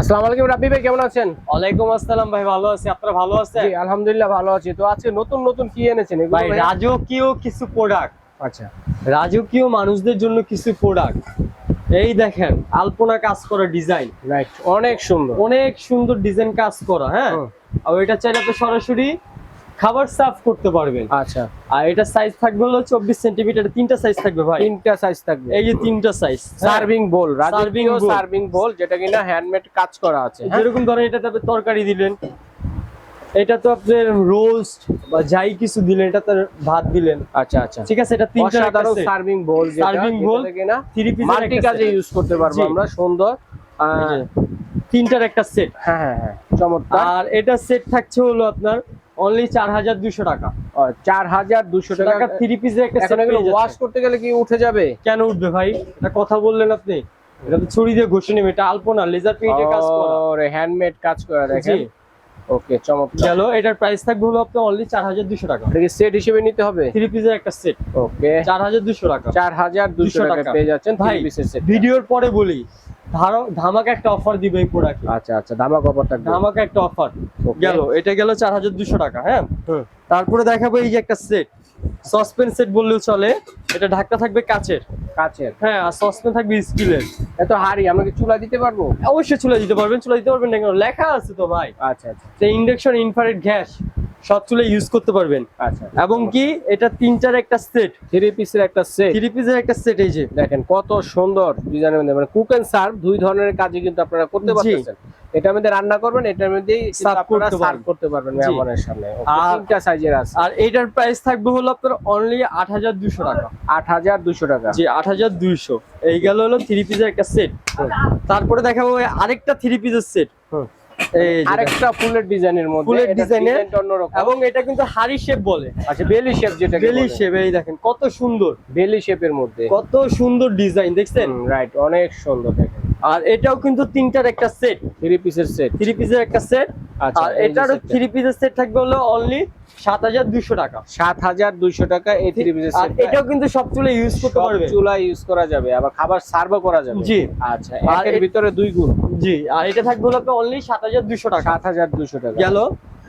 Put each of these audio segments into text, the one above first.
আসসালামু আলাইকুম রাব্বি ভাই কেমন আছেন? ওয়ালাইকুম আসসালাম ভাই ভালো আছি। আপনারা ভালো আছেন? জি আলহামদুলিল্লাহ ভালো আছি। তো আজকে নতুন নতুন কি এনেছেন? এগুলো ভাই? রাজকীয় কিছু প্রোডাক্ট আচ্ছা। রাজকীয় মানুষদের জন্য কিছু প্রোডাক্ট এই দেখেন আলপনা কাজ করা ডিজাইন রাইট অনেক সুন্দর। অনেক সুন্দর ডিজাইন কাজ করা হ্যাঁ। আর এটা চাইলে তো সরাসরি খাবার সার্ভ করতে পারবেন। আচ্ছা। আর এটা সাইজ থাকবে হলো চব্বিশ সেন্টিমিটার তিনটা সাইজ থাকবে ভাই। তিনটা সাইজ থাকবে। এই যে তিনটা size serving bowl Serving serving bowl যেটা কিনা হ্যান্ডমেড কাজ করা আছে। হ্যাঁ? যেরকম ধরেন এটাতে আপনি তরকারি দিলেন এটা তো আপনার রোস্ট বা যাই কিছু দিলেন এটা তার ভাত দিলেন। আচ্ছা আচ্ছা। ঠিক আছে এটা তিনটা অসাধারণ সার্ভিং বোল যেটা bowl, যেটাতে কিনা থ্রি পিস মাল্টি কাজে ইউজ করতে পারব আমরা সুন্দর। তিনটার একটা সেট হ্যাঁ হ্যাঁ হ্যাঁ চমৎকার। আর এটা সেট থাকছে হলো আপনার অনলি চার হাজার দুশো টাকা। চার হাজার দুশো টাকা। টাকা থ্রি পিসের একটা সেট ওয়াশ করতে গেলে কি উঠে যাবে? কেন উঠবে ভাই? এটা কথা বললেন আপনি। এটা তো ছুরি দিয়ে ঘষে নেবে এটা আলপনা লেজার পেইন্টের কাজ করা। ওরে হ্যান্ডমেড কাজ করা দেখেন। ওকে চমৎকার। গেল এটার প্রাইস থাকবে হলো আপনার অনলি চার হাজার দুশো টাকা। এটা কি সেট হিসেবে নিতে হবে? থ্রি পিসের একটা সেট ওকে চার হাজার দুশো টাকা। চার হাজার দুশো 200 টাকা। পেয়ে যাচ্ছেন ভাই পিসের সেট ভিডিওর পরে বলি ধামাকা একটা অফার দিবে এই প্রোডাক্টে আচ্ছা আচ্ছা কপার থাকবে। ধামাকা একটা অফার গেল এটা গেল চার হাজার দুশো টাকা হ্যাঁ। তারপরে দেখাবো এই যে একটা সেট সসপেন সেট বললেও চলে এটা ঢাকটা থাকবে কাচের। কাছের হ্যাঁ আর সসপেন থাকবে স্টিলের এত হাড়ি আমরা কি চুলা দিতে পারব? অবশ্যই চুলা দিতে পারবেন চুলা দিতে পারবেন না কেন? লেখা আছে তো ভাই। আচ্ছা আচ্ছা। ইন্ডাকশন ইনফ্রারেড গ্যাস সব চুলা ইউজ করতে পারবেন। আচ্ছা। এবং কি এটা তিনটার একটা সেট থ্রি পিসের একটা সেট থ্রি পিসের একটা সেট এই যে। দেখেন কত সুন্দর ডিজাইনের মধ্যে। মানে কুক এন্ড সার্ভ দুই ধরনের কাজই কিন্তু আপনারা করতে পারতেছেন। এটার মধ্যে রান্না করবেন এটার মধ্যেই করতে সার্ভ। করতে পারবেন মেহমানের সামনে। তিনটা সাইজের আছে। আর এটার প্রাইস থাকবে হলো আপনার অনলি আট হাজার দুশো টাকা। আট হাজার দুশো টাকা। জি আট হাজার দুইশো। এই গেল হলো থ্রি পিসের একটা সেট তারপরে দেখাবো আরেকটা থ্রি পিসের সেট। আরেকটা ফুলের ডিজাইনের মধ্যে ফুলের ডিজাইনের অন্যরকম। এবং এটা কিন্তু হাড়ি শেপ বলে। আচ্ছা বেলি শেপ যেটা বেলি শেপ এই দেখেন কত সুন্দর। বেলি শেপের মধ্যে। কত সুন্দর ডিজাইন দেখছেন? রাইট অনেক সুন্দর দেখেন। আর এটাও কিন্তু তিনটার একটা সেট থ্রি পিসের সেট থ্রি পিসের একটা সেট আর এই যে এটারও থ্রি পিসের সেট থাকবে হলো অনলি সাত হাজার দুশো টাকা। সাত হাজার দুইশো টাকা এই থ্রি পিসের সেট এটাও কিন্তু সব চুলে ইউজ করতে পারবে। চুলা ইউজ করা যাবে আবার খাবার সার্ভও করা যাবে। জি। আচ্ছা আর এর ভিতরে দুই গুণ। জি আর এটা থাকবে হলো আপনার অনলি সাত হাজার দুশো টাকা। সাত হাজার দুইশো টাকা। গেল?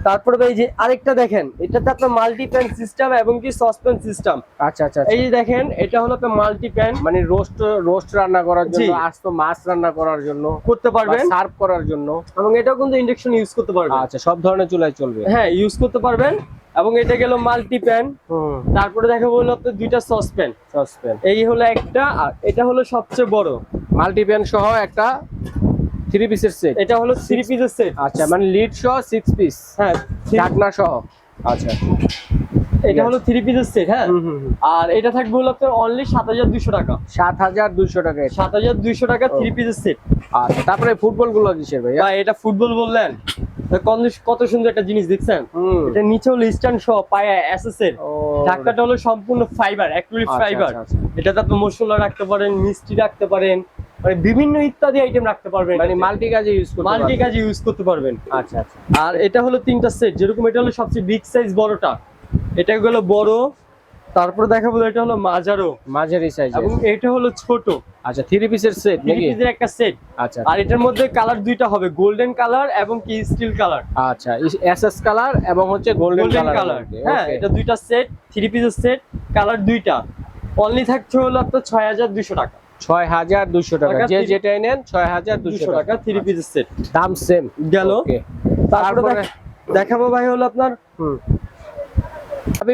তারপরে ভাই যে আরেকটা দেখেন এটাতে আপনার মাল্টি প্যান সিস্টেম এবং কি সসপেন সিস্টেম আচ্ছা আচ্ছা আচ্ছা। এই যে দেখেন এটা হলো আপনার মাল্টি প্যান মানে রোস্ট রোস্ট রান্না করার জন্য। আস্ত মাছ রান্না করার জন্য করতে পারবেন। সার্ভ করার জন্য এবং এটাও কিন্তু ইন্ডাকশন ইউজ করতে পারবেন। আচ্ছা সব ধরনের চুলায় চলবে। হ্যাঁ ইউজ করতে পারবেন এবং এটা গেল মাল্টি প্যান তারপরে দেখা বলল আপনার দুইটা সসপ্যান সসপ্যান এই হলো একটা আর এটা হলো সবচেয়ে বড়। মাল্টিপ্যান সহ একটা থ্রি পিসের সেট এটা হলো থ্রি পিসের সেট আচ্ছা মানে লিড সহ সিক্স পিস হ্যাঁ ঢাকনা সহ? আচ্ছা। এটা হলো থ্রি পিসের সেট হ্যাঁ। আর এটা থাকবে হলো আপনার অনলি সাত হাজার দুইশো টাকা। সাত হাজার দুইশো টাকা সাত হাজার দুইশো টাকা থ্রি পিসের সেট আচ্ছা তারপরে ফুটবলগুলো কিসের ভাইয়া? বা এটা ফুটবল বললেন। কত- সুন্দর একটা জিনিস দেখছেন? এটা নিচে হলো স্ট্যান্ড সহ পায়ে এসএস এর ও, হলো সম্পূর্ণ ফাইবার অ্যাক্রিলিক ফাইবার। এটাতে আপনি মশলা রাখতে পারেন মিষ্টি রাখতে পারেন মানে বিভিন্ন ইত্যাদি আইটেম রাখতে পারবেন। মানে মাল্টি কাজে ইউজ করতে মাল্টি। কাজে ইউজ করতে পারবেন। আচ্ছা আচ্ছা। আর এটা হলো তিনটা সেট যেরকম এটা হলো সবচেয়ে বিগ সাইজ বড়টা। এটা হলো বড় তারপরে দেখা বলো এটা হলো মাঝারো। মাঝারি সাইজ এবং এটা হলো ছোট। আচ্ছা থ্রি পিসের সেট থ্রি পিসের একটা সেট আচ্ছা আর এটার মধ্যে কালার দুইটা হবে গোল্ডেন কালার এবং কি স্টিল কালার আচ্ছা এসএস কালার এবং হচ্ছে গোল্ডেন কালার হ্যাঁ এটা দুইটা সেট থ্রি পিসের সেট কালার দুইটা। অনলি থাকছে হলো আপনার ছয় হাজার দুশো টাকা। ছয় হাজার দুশো টাকা। যে যেটাই নেন ছয় হাজার দুশো টাকা। থ্রি পিসের সেট দাম সেম গেল। তারপরে দেখাবো ভাই হলো আপনার। হুম।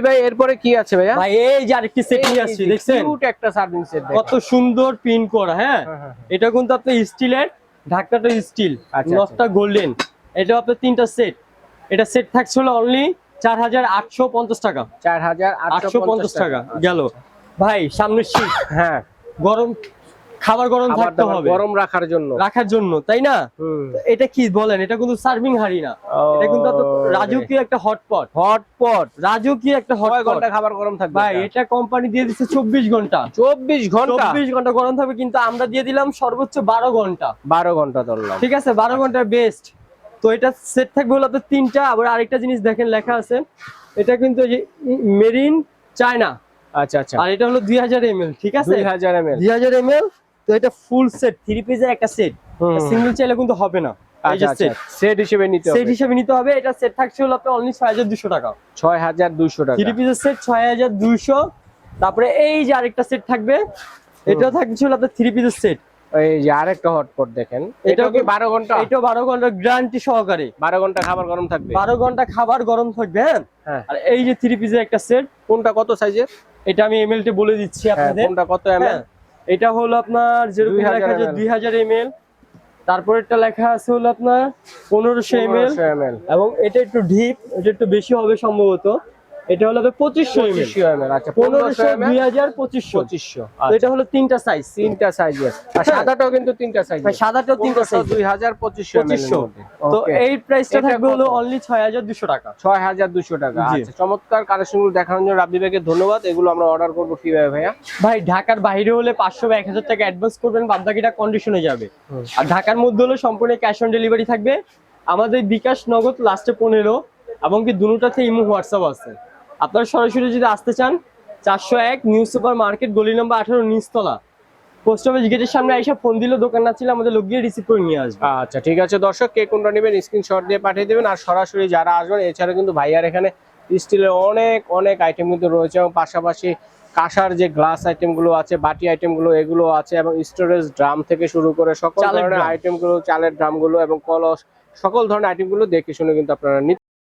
ভাই এরপরে কি আছে ভাইয়া? ভাই এই যে আরেকটি সেট নিয়ে আসছি দেখছেন? কিউট একটা সার্ভিং সেট কত সুন্দর পিন করা হ্যাঁ? হ্যাঁ, হ্যাঁ, এটা কিন্তু আপনার স্টিলের ঢাকনাটা স্টিল আচ্ছা, নটটা গোল্ডেন এটা আপনার তিনটা সেট এটা সেট থাকছে হলো অনলি চার হাজার আটশো পঞ্চাশ টাকা। চার হাজার আটশো পঞ্চাশ টাকা। গেল। ভাই সামনে শীত হ্যাঁ। গরম খাবার গরম থাকতে হবে। গরম রাখার জন্য। রাখার জন্য তাই না? এটা কি বলেন? এটা কিন্তু সার্ভিং হাড়ি না। এটা কিন্তু রাজকীয় একটা হটপট হটপট রাজকীয় একটা হটপট ঘণ্টা খাবার গরম থাকবে ভাই এটা? কোম্পানি দিয়ে দিচ্ছে চব্বিশ ঘণ্টা। চব্বিশ ঘণ্টা? চব্বিশ ঘণ্টা গরম থাকবে কিন্তু আমরা দিয়ে দিলাম সর্বোচ্চ বারো ঘণ্টা। বারো ঘণ্টা ধরলাম। ঠিক আছে বারো ঘণ্টা বেস্ট তো এটা সেট থাকবে হলো তিনটা। আবার আরেকটা জিনিস দেখেন লেখা আছে। এটা কিন্তু মেরিন চায়না। আচ্ছা আচ্ছা। আর এটা হলো ঠিক আছে? তো এটা ফুল সেট থ্রি পিসের একটা সেট। সিঙ্গেল চাইলে কিন্তু হবে না। যে আচ্ছা। আচ্ছা সেট সেট হিসেবে নিতে সেট হিসেবে নিতে হবে। এটা সেট থাকছে হলো আপনার অনলি টাকা। ছয় হাজার দুইশো টাকা। থ্রি পিসের সেট ছয় হাজার দুইশো। তারপরে এই যে আরেকটা সেট থাকবে এটা থাকছে হলো আপনার থ্রি পিসের সেট এই যে আরেকটা হটপট দেখেন। কি বারো ঘণ্টা? গ্যারান্টি সহকারে। বারো ঘণ্টা খাবার গরম থাকবে? বারো ঘণ্টা খাবার গরম থাকবে হ্যাঁ? হ্যাঁ। আর এই যে থ্রি পিসের একটা সেট কোনটা কত সাইজের এটা আমি এমএল বলে দিচ্ছি আপনাদের। কোনটা কত হ্যাঁ, এটা হলো আপনার যেরকম লেখা আছে ml দুই হাজার এম এল তারপরেরটা লেখা আছে হলো আপনার পনেরোশো এম এল এমএল এবং এটা একটু ডিপ এটা একটু বেশি হবে সম্ভবত। এটা হলো পঁচিশশো এম এল। আচ্ছা পনেরোশো দুই হাজার পঁচিশশো। পঁচিশশো। এটা হলো তিনটা সাইজ তিনটা সাইজের আর হ্যাঁ। সাদাটাও কিন্তু তিনটা সাইজ সাদাটাও তিনটা সাইজ দুই হাজার পঁচিশশো পঁচিশশো। তো এই প্রাইসটা থাকবে হলো অনলি ছয় হাজার দুশো টাকা। ছয় হাজার দুশো টাকা। আচ্ছা চমৎকার কালেকশনগুলো দেখানোর জন্য রাব্বি ভাইকে ধন্যবাদ। এগুলো আমরা অর্ডার করব কীভাবে ভাইয়া। ভাই ঢাকার বাইরে হলে পাঁচশো বা এক হাজার টাকা অ্যাডভান্স করবেন বাদ বাকিটা কন্ডিশনে যাবে আর ঢাকার মধ্যে হলে সম্পূর্ণ ক্যাশ অন ডেলিভারি থাকবে। আমাদের বিকাশ নগদ লাস্টে পনেরো। এবং কি দুটাতে ইমো হোয়াটসঅ্যাপ আছে। আপনারা সরাসরি যদি আসতে চান চারশো এক নিউ সুপার মার্কেট গলি নম্বর আঠারো নিচতলা পোস্ট অফিস গেটের সামনে এসে ফোন দিলে দোকান না ছিল আমাদের লোক গিয়ে রিসিভ করে নিয়ে আসবে আচ্ছা ঠিক আছে দর্শক কে কোনটা নেবেন স্ক্রিনশট দিয়ে পাঠিয়ে দেবেন আর সরাসরি যারা আসবেন এছাড়া কিন্তু ভাইয়ার এখানে স্টিলের অনেক অনেক আইটেম কিন্তু রয়েছে এবং পাশাপাশি কাঁসার যে গ্লাস আইটেমগুলো আছে বাটি আইটেমগুলো এগুলো আছে এবং স্টোরেজ ড্রাম থেকে শুরু করে সকল ধরনের drum। আইটেমগুলো চালের ড্রামগুলো এবং কলস সকল ধরনের আইটেমগুলো দেখে শুনে কিন্তু আপনারা